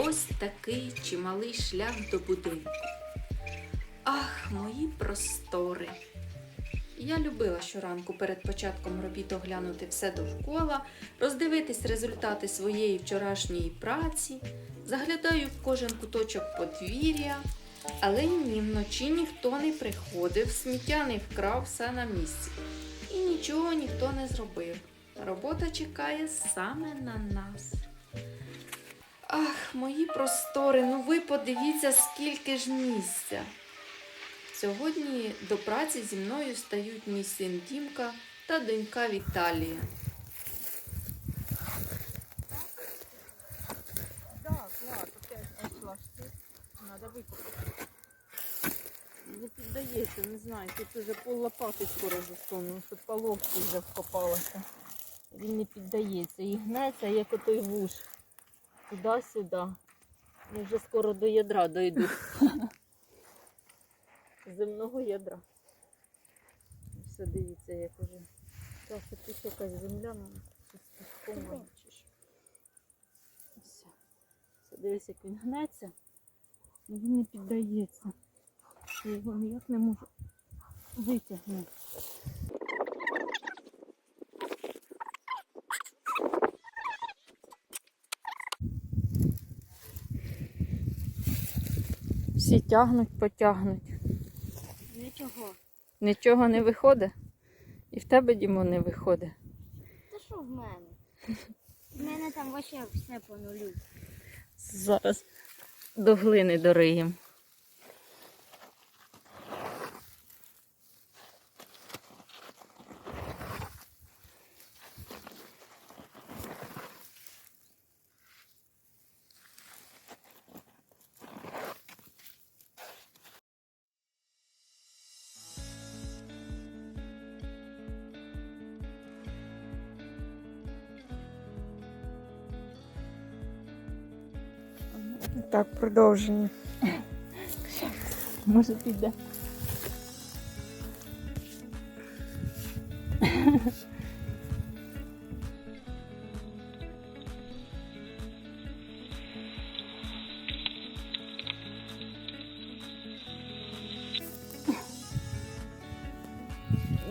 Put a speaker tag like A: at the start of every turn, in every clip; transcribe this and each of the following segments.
A: Ось такий чималий шлях до будинку. Ах, мої простори! Я любила щоранку перед початком робіт оглянути все довкола, роздивитись результати своєї вчорашньої праці, заглядаю в кожен куточок подвір'я, але ні, вночі ніхто не приходив, сміття не вкрав все на місці. І нічого ніхто не зробив. Робота чекає саме на нас. Ах, мої простори, ну ви подивіться, скільки ж місця. Сьогодні до праці зі мною стають мій син Дімка та донька Віталія.
B: Да, клас, опять. Надо викопати. Не піддається, не знаю, тут уже пол лопати скоро засуну, щоб половки вже вкопалася. Він не піддається. І гнеться, як отой вуш. Туди-сюди. Я вже скоро до ядра дойду. Земного ядра. Все дивіться, як уже. Так, тут якась земля, ну, щось чи що. Все. Все, дивись, як він гнеться. і Він не піддається. Я його ніяк не можу витягнути. Всі тягнуть, потягнуть.
C: Нічого.
B: Нічого не виходить. І в тебе, Дімо, не виходить.
C: Та що в мене? В мене там вообще все по нулю.
B: Зараз до глини дориємо.
D: Так, продовження.
B: Може піде.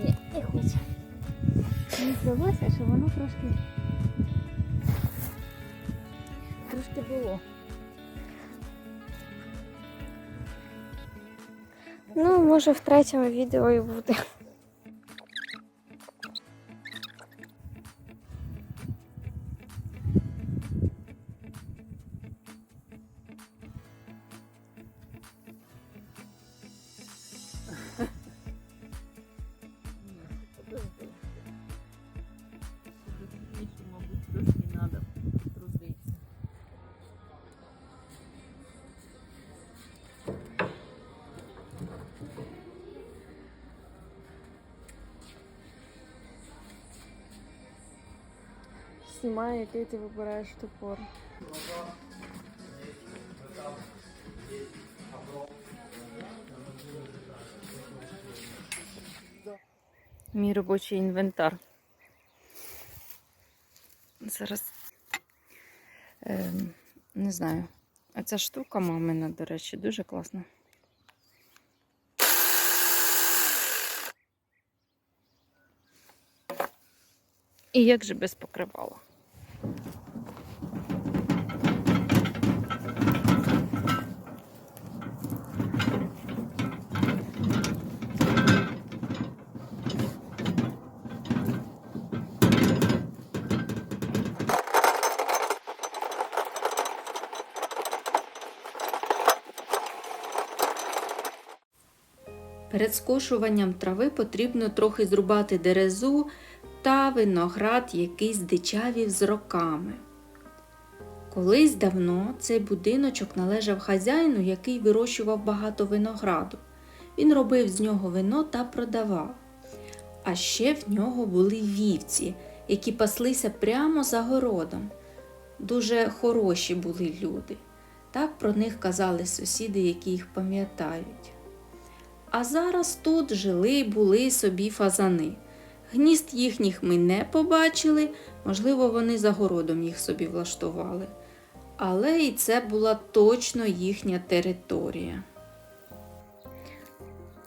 C: Ні. Мені здалося, що воно трошки.
B: Трошки було.
D: Ну, може в третьому відео і буде. Знімай, який ти вибираєш топор.
B: Мій робочий інвентар. Зараз ем, не знаю. А ця штука мамина, до речі, дуже класна. І як же без покривала?
A: Перед скошуванням трави потрібно трохи зрубати дерезу та виноград, який здичавів з роками. Колись давно цей будиночок належав хазяїну, який вирощував багато винограду. Він робив з нього вино та продавав. А ще в нього були вівці, які паслися прямо за городом. Дуже хороші були люди. Так про них казали сусіди, які їх пам'ятають. А зараз тут жили були собі фазани. Гнізд їхніх ми не побачили, можливо, вони за городом їх собі влаштували. але і це була точно їхня територія.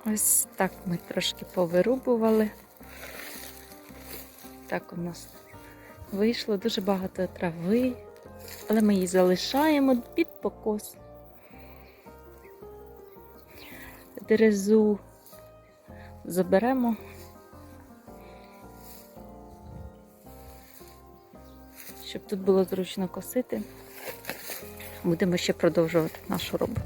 B: Ось так ми трошки повирубували. Так у нас вийшло дуже багато трави, але ми її залишаємо під покос. Дерезу заберемо. Щоб тут було зручно косити, будемо ще продовжувати нашу роботу.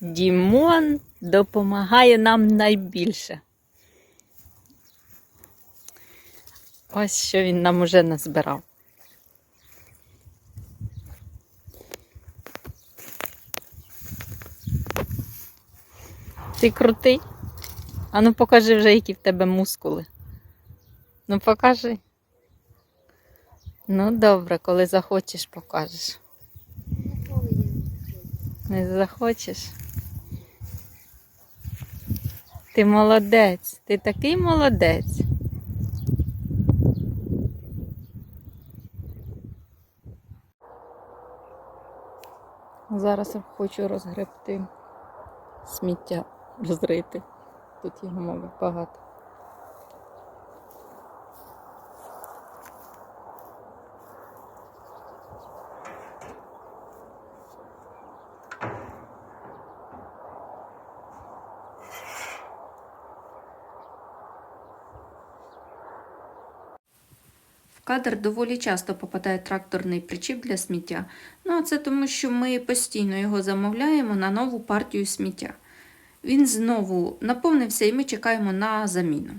B: Дімон допомагає нам найбільше. Ось що він нам уже назбирав. Ти крутий? А ну покажи вже, які в тебе мускули. Ну покажи. Ну добре, коли захочеш, покажеш.
C: Не.
B: Захочеш. Ти молодець, ти такий молодець. Зараз я хочу розгребти сміття, розрити. Тут його, мабуть, багато.
A: В кадр доволі часто попадає тракторний причіп для сміття. Ну, а це тому, що ми постійно його замовляємо на нову партію сміття. Він знову наповнився і ми чекаємо на заміну.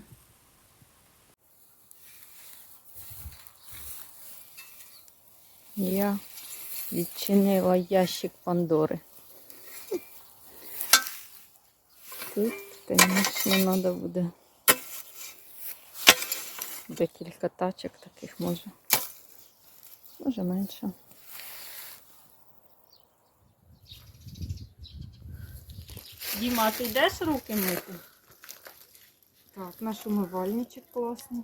B: Я відчинила ящик Пандори. Тут, звісно, треба буде декілька тачок таких може. Може менше. Діма, ти йдеш руки мити?
D: Так, наш умивальничок класний.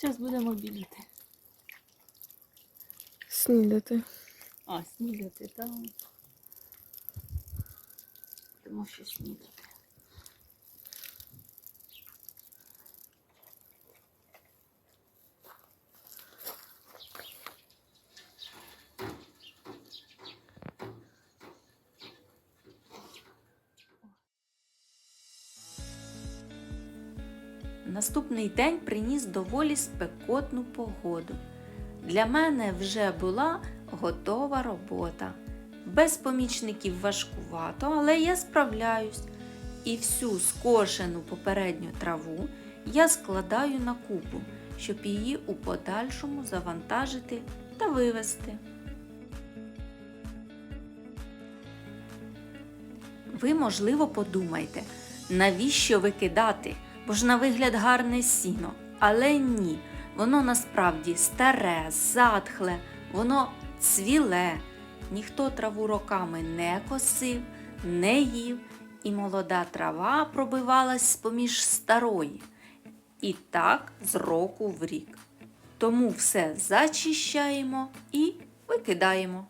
B: Зараз будемо білити.
D: Снідати.
B: А, снідати, так. Будемо ще снідати.
A: Наступний день приніс доволі спекотну погоду. Для мене вже була готова робота. Без помічників важкувато, але я справляюсь. І всю скошену попередню траву я складаю на купу, щоб її у подальшому завантажити та вивезти. Ви, можливо, подумаєте, навіщо викидати? Бо ж на вигляд гарне сіно. Але ні, воно насправді старе, затхле, воно цвіле. Ніхто траву роками не косив, не їв, і молода трава пробивалась з-поміж старої. І так з року в рік. Тому все зачищаємо і викидаємо.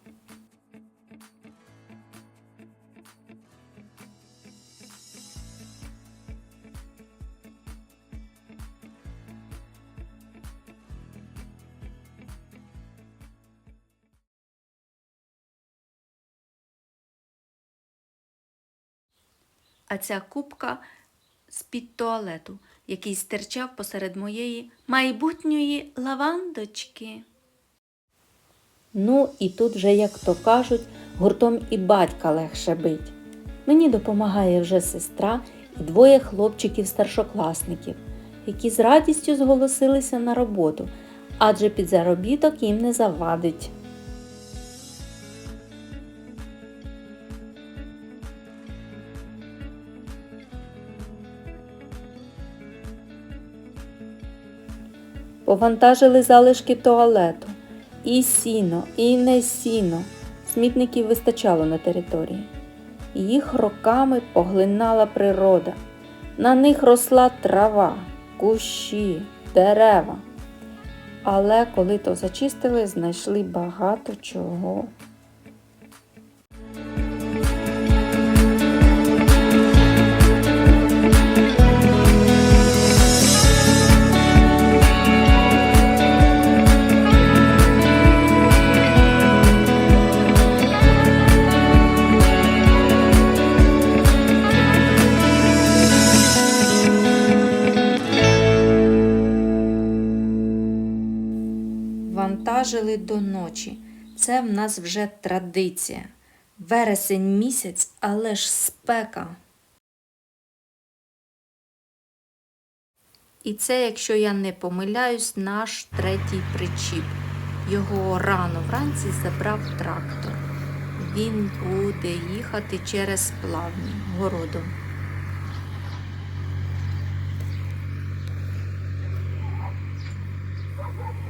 A: А ця кубка з-під туалету, який стирчав посеред моєї майбутньої лавандочки. Ну, і тут вже, як то кажуть, гуртом і батька легше бить. Мені допомагає вже сестра і двоє хлопчиків-старшокласників, які з радістю зголосилися на роботу, адже під заробіток їм не завадить. Повантажили залишки туалету. І сіно, і не сіно. Смітників вистачало на території. Їх роками поглинала природа. На них росла трава, кущі, дерева. Але коли то зачистили, знайшли багато чого. Це в нас вже традиція. Вересень місяць, але ж спека. І це, якщо я не помиляюсь, наш третій причіп. Його рано вранці забрав трактор. Він буде їхати через плавні городом.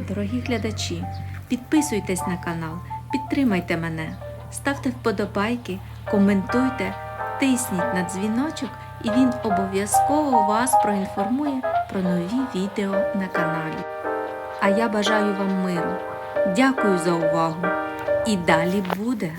A: Дорогі глядачі, підписуйтесь на канал, підтримайте мене, ставте вподобайки, коментуйте, тисніть на дзвіночок, і він обов'язково вас проінформує про нові відео на каналі. А я бажаю вам миру. Дякую за увагу! І далі буде!